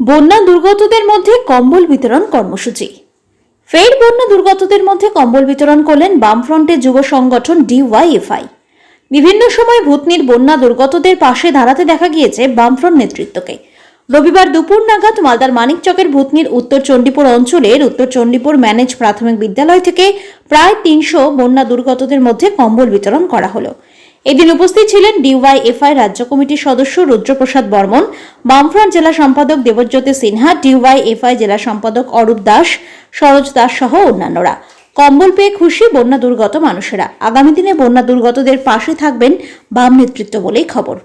বন্যা দুর্গতদের মধ্যে কম্বল বিতরণ কর্মসূচি। ফের বন্যা দুর্গতদের মধ্যে কম্বল বিতরণ করলেন বামফ্রন্টের যুব সংগঠন ডিওয়াইএফআই। বিভিন্ন সময় ভূতনির বন্যা দুর্গতদের পাশে দাঁড়াতে দেখা গিয়েছে বামফ্রন্ট নেতৃত্বকে। রবিবার দুপুর নাগাদ মালদার মানিকচকের ভূতনির উত্তর চণ্ডীপুর অঞ্চলের উত্তর চণ্ডীপুর ম্যানেজ প্রাথমিক বিদ্যালয় থেকে প্রায় তিনশো বন্যা দুর্গতদের মধ্যে কম্বল বিতরণ করা হলো। এদিন উপস্থিত ছিলেন ডিওয়াইএফআই রাজ্য কমিটির সদস্য রুদ্রপ্রসাদ বর্মন, বামফ্রন্ট জেলা সম্পাদক দেবজ্যোতি সিনহা, ডিওয়াইএফআই জেলা সম্পাদক অরূপ দাস, সরোজ দাস সহ অন্যান্যরা। কম্বল পেয়ে খুশি বন্যা দুর্গত মানুষেরা। আগামী দিনে বন্যা দুর্গতদের পাশে থাকবেন বাম নেতৃত্ব বলেই খবর।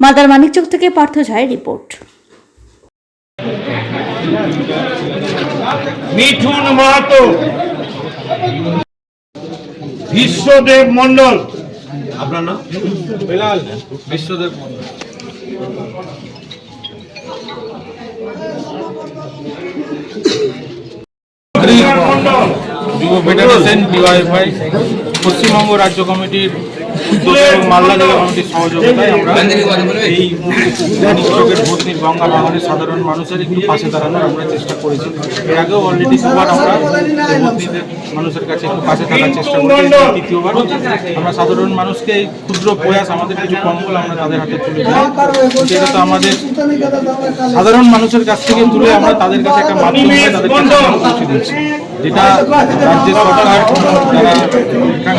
মাদার মানিকচক থেকে পার্থ ঝায়ের রিপোর্ট। মিঠুন মাহাতো, বিশ্বদেব মন্ডল আপনার নাম? বেলাল। বিশ্বদেব মন্ডল। যুব ফেডারেশন ডিওয়াইফাই পশ্চিমবঙ্গ রাজ্য কমিটির জেলা কমিটির সহযোগিতায় আমরা এই নিশ্চকের ভর্তির গঙ্গা বাগানের সাধারণ মানুষের একটু পাশে দাঁড়ানোর আমরা চেষ্টা করেছি। এর আগেও অলরেডি দুবার আমরা মানুষের কাছে একটু পাশে থাকার চেষ্টা করেছি। এই তৃতীয়বার আমরা সাধারণ মানুষকে এই ক্ষুদ্র প্রয়াস আমাদের কিছু কম্বল আমরা তাদের হাতে তুলে দিই। সেটা তো আমাদের সাধারণ মানুষের কাছ থেকে তুলে আমরা তাদের কাছে একটা মাধ্যম তাদের কাছে পৌঁছে দিচ্ছি যেটা রাজ্যের সরকার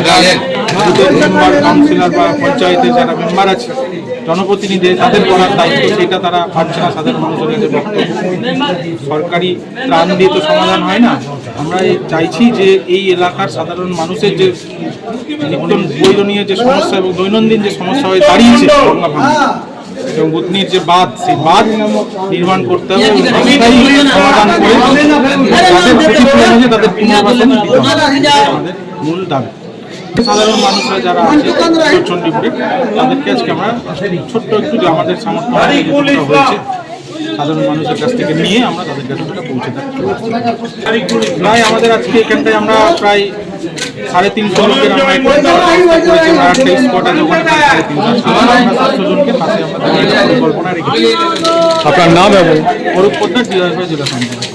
যারা বুথের মেম্বার কাউন্সিলর বা পঞ্চায়েতের যারা মেম্বার আছে, জনপ্রতিনিধি তাদের করার দায়িত্ব, সেটা তারা পাচ্ছে না সাধারণ মানুষের কাছে বক্তব্য। সরকারি ত্রাণ দিয়ে তো সমাধান হয় না। আমরা চাইছি যে এই এলাকার সাধারণ মানুষের যে প্রয়োজনীয় যে সমস্যা এবং দৈনন্দিন যে সমস্যা হয়ে দাঁড়িয়েছে এবং বুতনির যে বাঁধ, সেই বাঁধ নির্মাণ করতে হবে সমাধান করে তাদের পুনর্বাসন মূল দাবি। সাধারণ মানুষরা যারা আছে চণ্ডীপুরে তাদেরকে আজকে আমরা ছোট্ট একটু যে আমাদের সামর্থ্য হয়েছে সাধারণ মানুষের কাছ থেকে নিয়ে আমরা তাদের কাছে সেটা পৌঁছে থাকতে প্রায় আমাদের আজকে এখানটায় আমরা প্রায় সাড়ে তিনশো লোকের আমরা করেছি। আমরা একটা স্পট আছে ওখানে সাড়ে তিনশো আমরা সাতশো জনকে পাশে আমরা পরিকল্পনা রেখেছি। আপনার নাম এবং? অরূপ পোদ্দার জেলা সম্পাদক